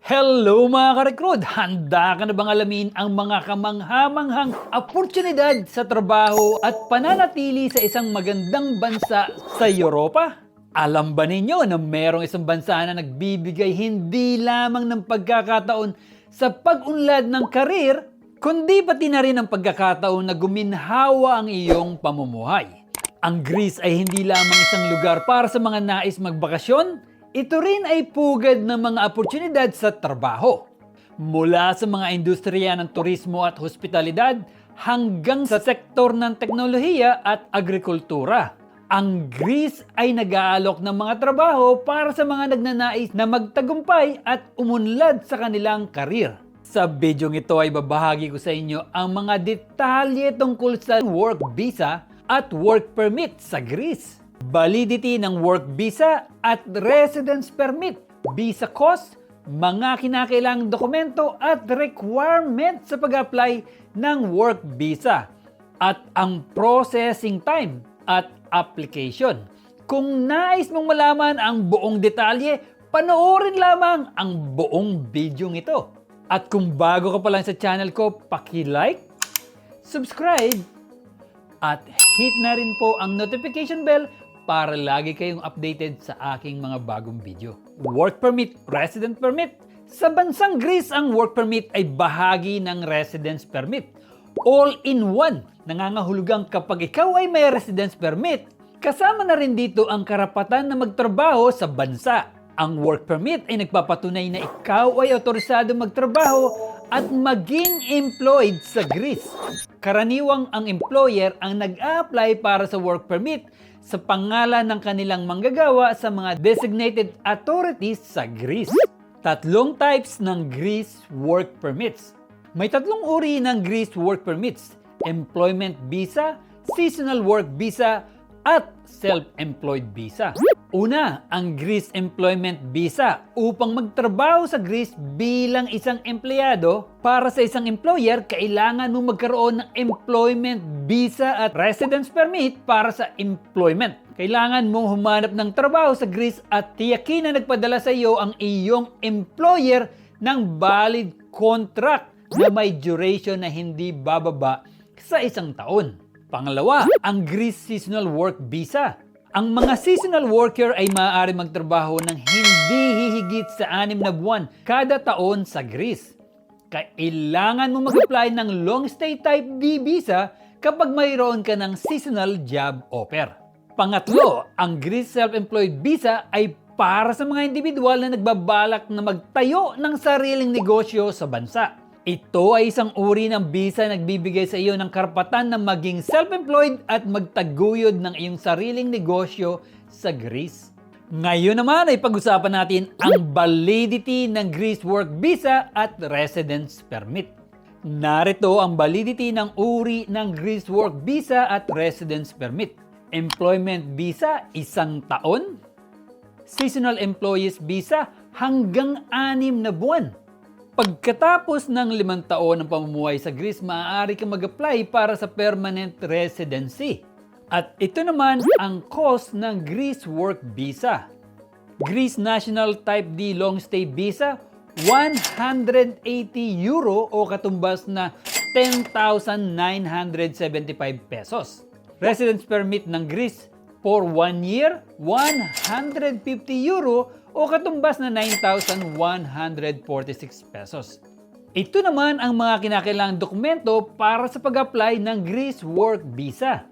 Hello mga ka-recruit! Handa ka na bang alamin ang mga kamanghamanghang oportunidad sa trabaho at pananatili sa isang magandang bansa sa Europa? Alam ba ninyo na merong isang bansa na nagbibigay hindi lamang ng pagkakataon sa pag-unlad ng karir, kundi pati na rin ang pagkakataon na guminhawa ang iyong pamumuhay? Ang Greece ay hindi lamang isang lugar para sa mga nais magbakasyon, ito rin ay pugad ng mga oportunidad sa trabaho. Mula sa mga industriya ng turismo at hospitalidad hanggang sa sektor ng teknolohiya at agrikultura. Ang Greece ay nag-aalok ng mga trabaho para sa mga nagnanais na magtagumpay at umunlad sa kanilang karir. Sa bidyong ito ay babahagi ko sa inyo ang mga detalye tungkol sa work visa at work permit sa Greece validity ng work visa at residence permit, visa cost, mga kinakailangang dokumento at requirement sa pag-apply ng work visa, at ang processing time at application. Kung nais mong malaman ang buong detalye, panoorin lamang ang buong video ito. At kung bago ka pa lang sa channel ko, paki-like, subscribe, at hit na rin po ang notification bell para lagi kayong updated sa aking mga bagong video. Work permit, resident permit. Sa bansang Greece, ang work permit ay bahagi ng residence permit. All in one. Nangangahulugang kapag ikaw ay may residence permit, kasama na rin dito ang karapatan na magtrabaho sa bansa. Ang work permit ay nagpapatunay na ikaw ay otorisado magtrabaho at maging employed sa Greece. Karaniwang ang employer ang nag-a-apply para sa work permit sa pangalan ng kanilang manggagawa sa mga designated authorities sa Greece. Tatlong types ng Greece work permits. May tatlong uri ng Greece work permits. Employment visa, seasonal work visa, at self-employed visa. Una, ang Greece Employment Visa upang magtrabaho sa Greece bilang isang empleyado. Para sa isang employer, kailangan mo magkaroon ng employment visa at residence permit para sa employment. Kailangan mong humanap ng trabaho sa Greece at tiyakin na nagpadala sa iyo ang iyong employer ng valid contract na may duration na hindi bababa sa isang taon. Pangalawa, ang Greece Seasonal Work Visa. Ang mga seasonal worker ay maaari magtrabaho ng hindi hihigit sa anim na buwan kada taon sa Greece. Kailangan mo mag-apply ng long stay type D visa kapag mayroon ka ng seasonal job offer. Pangatlo, ang Greece Self-Employed Visa ay para sa mga individual na nagbabalak na magtayo ng sariling negosyo sa bansa. Ito ay isang uri ng visa na nagbibigay sa iyo ng karapatan na maging self-employed at magtaguyod ng iyong sariling negosyo sa Greece. Ngayon naman ay pag-usapan natin ang validity ng Greece Work Visa at Residence Permit. Narito ang validity ng uri ng Greece Work Visa at Residence Permit. Employment Visa, isang taon. Seasonal Employees Visa, hanggang anim na buwan. Pagkatapos ng limang taon ng pamumuhay sa Greece, maaari kang mag-apply para sa permanent residency. At ito naman ang cost ng Greece Work Visa. Greece National Type D Long Stay Visa, 180 euro o katumbas na 10,975 pesos. Residence permit ng Greece for 1 year, 150 euro o katumbas na 9,146 pesos. Ito naman ang mga kinakailangang dokumento para sa pag-apply ng Greece Work Visa.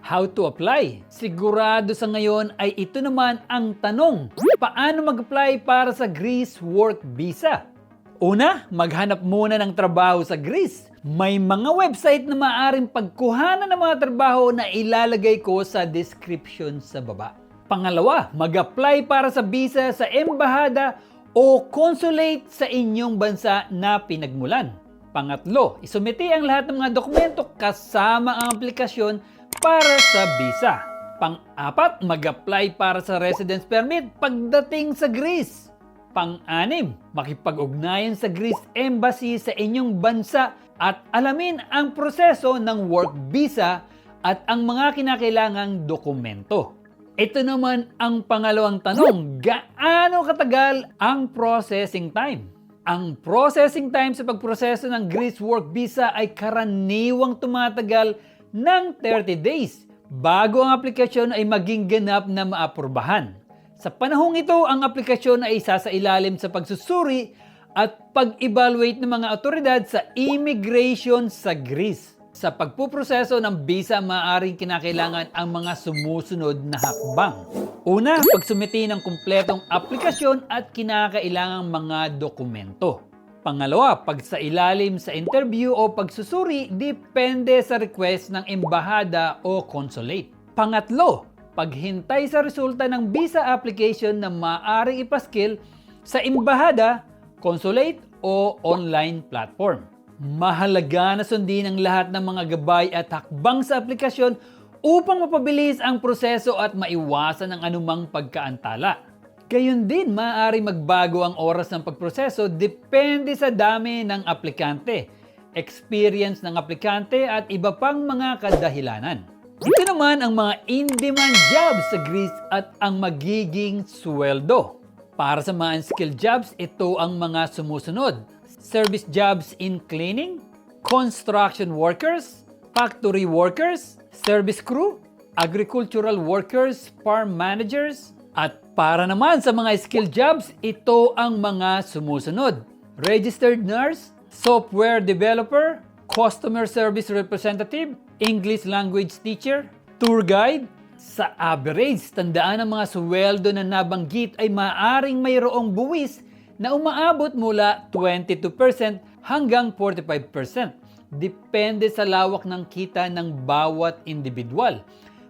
How to apply? Sigurado sa ngayon ay ito naman ang tanong. Paano mag-apply para sa Greece Work Visa? Una, maghanap muna ng trabaho sa Greece. May mga website na maaaring pagkuhanan ng mga trabaho na ilalagay ko sa description sa baba. Pangalawa, mag-apply para sa visa sa embahada o consulate sa inyong bansa na pinagmulan. Pangatlo, isumite ang lahat ng mga dokumento kasama ang aplikasyon para sa visa. Pang-apat, mag-apply para sa residence permit pagdating sa Greece. Pang-anim, makipag-ugnayan sa Greece Embassy sa inyong bansa at alamin ang proseso ng work visa at ang mga kinakailangang dokumento. Ito naman ang pangalawang tanong, gaano katagal ang processing time? Ang processing time sa pagproseso ng Greece Work Visa ay karaniwang tumatagal ng 30 days bago ang aplikasyon ay maging ganap na maapurbahan. Sa panahong ito, ang aplikasyon ay isa sa ilalim sa pagsusuri at pag-evaluate ng mga otoridad sa immigration sa Greece. Sa pagpuproseso ng visa, maaaring kinakailangan ang mga sumusunod na hakbang. Una, pagsumiti ng kumpletong aplikasyon at kinakailangang mga dokumento. Pangalawa, pag sa ilalim sa interview o pagsusuri, depende sa request ng embahada o consulate. Pangatlo, paghintay sa resulta ng visa application na maaaring ipaskil sa embahada, consulate o online platform. Mahalaga na sundin ang lahat ng mga gabay at hakbang sa aplikasyon upang mapabilis ang proseso at maiwasan ang anumang pagkaantala. Gayun din, maaari magbago ang oras ng pagproseso depende sa dami ng aplikante, experience ng aplikante at iba pang mga kadahilanan. Ito naman ang mga in-demand jobs sa Greece at ang magiging sweldo. Para sa mga unskilled jobs, ito ang mga sumusunod. Service jobs in cleaning, construction workers, factory workers, service crew, agricultural workers, farm managers, at para naman sa mga skilled jobs, ito ang mga sumusunod. Registered nurse, software developer, customer service representative, English language teacher, tour guide, sa average, tandaan ang mga sweldo na nabanggit ay maaring mayroong buwis na umaabot mula 22% hanggang 45%. Depende sa lawak ng kita ng bawat individual.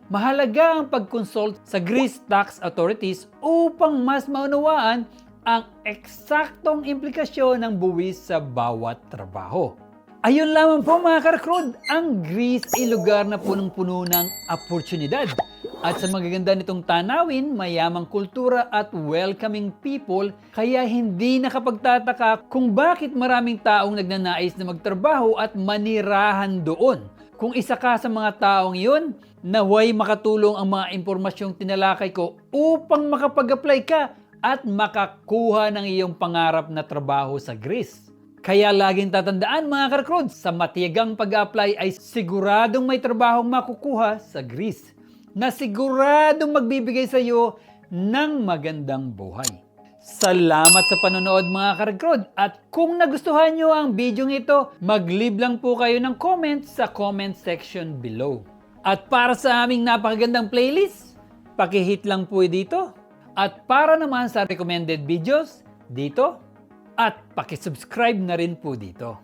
Mahalaga ang pag-consult sa Greece tax authorities upang mas maunawaan ang eksaktong implikasyon ng buwis sa bawat trabaho. Ayun lamang po mga karakrod, ang Greece ay lugar na punong-puno ng oportunidad. At sa magaganda nitong tanawin, mayamang kultura at welcoming people, kaya hindi nakapagtataka kung bakit maraming taong nagnanais na magtrabaho at manirahan doon. Kung isa ka sa mga taong iyon, naway makatulong ang mga impormasyong tinalakay ko upang makapag-apply ka at makakuha ng iyong pangarap na trabaho sa Greece. Kaya laging tatandaan mga karkrod, sa matiyagang pag-apply ay siguradong may trabahong makukuha sa Greece na siguradong magbibigay sa iyo ng magandang buhay. Salamat sa panonood mga karagkrod at kung nagustuhan nyo ang video ito, mag-leave lang po kayo ng comment sa comment section below. At para sa aming napakagandang playlist, pakihit lang po dito. At para naman sa recommended videos, dito at pakisubscribe na rin po dito.